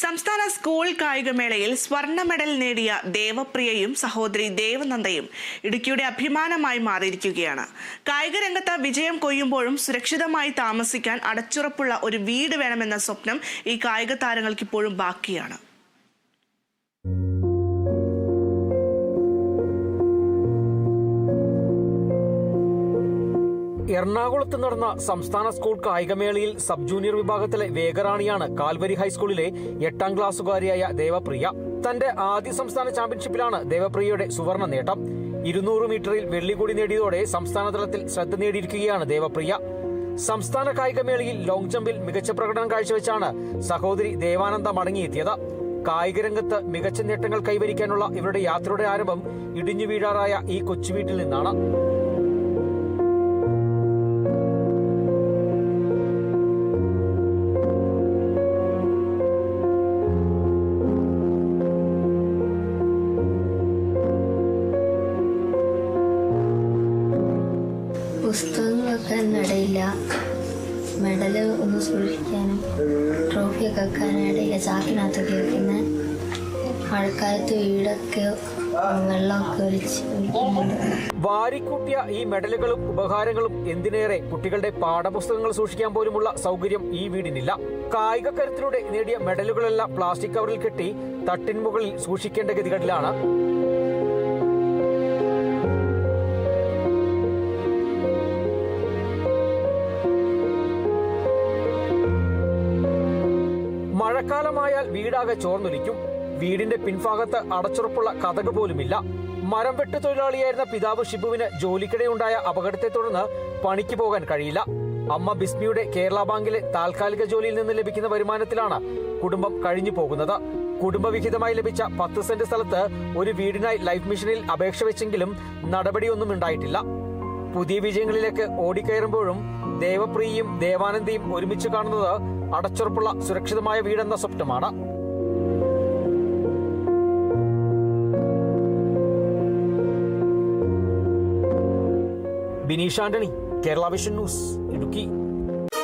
സംസ്ഥാന സ്കൂൾ കായികമേളയിൽ സ്വർണ മെഡൽ നേടിയ ദേവപ്രിയയും സഹോദരി ദേവനന്ദയും ഇടുക്കിയുടെ അഭിമാനമായി മാറിയിരിക്കുകയാണ്. കായിക രംഗത്ത് വിജയം കൊയ്യുമ്പോഴും സുരക്ഷിതമായി താമസിക്കാൻ അടച്ചുറപ്പുള്ള ഒരു വീട് വേണമെന്ന സ്വപ്നം ഈ കായിക താരങ്ങൾക്ക് ഇപ്പോഴും ബാക്കിയാണ്. എറണാകുളത്ത് നടന്ന സംസ്ഥാന സ്കൂൾ കായികമേളയിൽ സബ് ജൂനിയർ വിഭാഗത്തിലെ വേഗറാണിയാണ് കാൽവരി ഹൈസ്കൂളിലെ എട്ടാം ക്ലാസ്സുകാരിയായ ദേവപ്രിയ. തന്റെ ആദ്യ സംസ്ഥാന ചാമ്പ്യൻഷിപ്പിലാണ് ദേവപ്രിയയുടെ സുവർണ നേട്ടം. ഇരുന്നൂറ് മീറ്ററിൽ വെള്ളി കൂടി നേടിയതോടെ സംസ്ഥാന തലത്തിൽ ശ്രദ്ധ നേടിയിരിക്കുകയാണ് ദേവപ്രിയ. സംസ്ഥാന കായികമേളയിൽ ലോങ് ജമ്പിൽ മികച്ച പ്രകടനം കാഴ്ചവെച്ചാണ് സഹോദരി ദേവാനന്ദ മടങ്ങിയെത്തിയത്. കായിക രംഗത്ത് മികച്ച നേട്ടങ്ങൾ കൈവരിക്കാനുള്ള ഇവരുടെ യാത്രയുടെ ആരംഭം ഇടിഞ്ഞു വീഴാറായ ഈ കൊച്ചുവീട്ടിൽ നിന്നാണ്. പുസ്തകങ്ങളൊക്കെ ഇടയില്ല. മെഡൽ ഒന്ന് സൂക്ഷിക്കാനും ട്രോഫിയൊക്കെ വെക്കാനും ഇടയില്ല. ചാക്കിനകത്തൊക്കെ വെക്കുന്ന മഴക്കാലത്ത് വീടൊക്കെ വെള്ളമൊക്കെ ഒഴിച്ച് വാരിക്കൂട്ടിയ ഈ മെഡലുകളും ഉപഹാരങ്ങളും എന്തിനേറെ? കുട്ടികളുടെ പാഠപുസ്തകങ്ങൾ സൂക്ഷിക്കാൻ പോലുമുള്ള സൗകര്യം ഈ വീടിനില്ല. കായിക കരുത്തിലൂടെ നേടിയ മെഡലുകളെല്ലാം പ്ലാസ്റ്റിക് കവറിൽ കെട്ടി തട്ടിൻ മുകളിൽ സൂക്ഷിക്കേണ്ട ഗതികളിലാണ് മഴക്കാലമായാൽ വീടാകെ ചോർന്നൊലിക്കും. വീടിന്റെ പിൻഭാഗത്ത് അടച്ചുറപ്പുള്ള കഥക് പോലുമില്ല. മരം വെട്ട് തൊഴിലാളിയായിരുന്ന പിതാവ് ഷിബുവിന് ജോലിക്കിടെയുണ്ടായ അപകടത്തെ തുടർന്ന് പണിക്ക് പോകാൻ കഴിയില്ല. അമ്മ ബിസ്മിയുടെ കേരള ബാങ്കിലെ താൽക്കാലിക ജോലിയിൽ നിന്ന് ലഭിക്കുന്ന വരുമാനത്തിലാണ് കുടുംബം കഴിഞ്ഞു പോകുന്നത്. കുടുംബവിഹിതമായി ലഭിച്ച പത്ത് സെന്റ് സ്ഥലത്ത് ഒരു വീടിനായി ലൈഫ് മിഷനിൽ അപേക്ഷ വെച്ചെങ്കിലും നടപടിയൊന്നും ഉണ്ടായിട്ടില്ല. പുതിയ വിജയങ്ങളിലേക്ക് ഓടിക്കയറുമ്പോഴും ദേവപ്രിയയും ദേവാനന്ദിയും ഒരുമിച്ച് കാണുന്നത് അടച്ചുറപ്പുള്ള സുരക്ഷിതമായ വീടെന്ന സ്വപ്നമാണ്. Bineesh Antony Kerala vision news Idukki.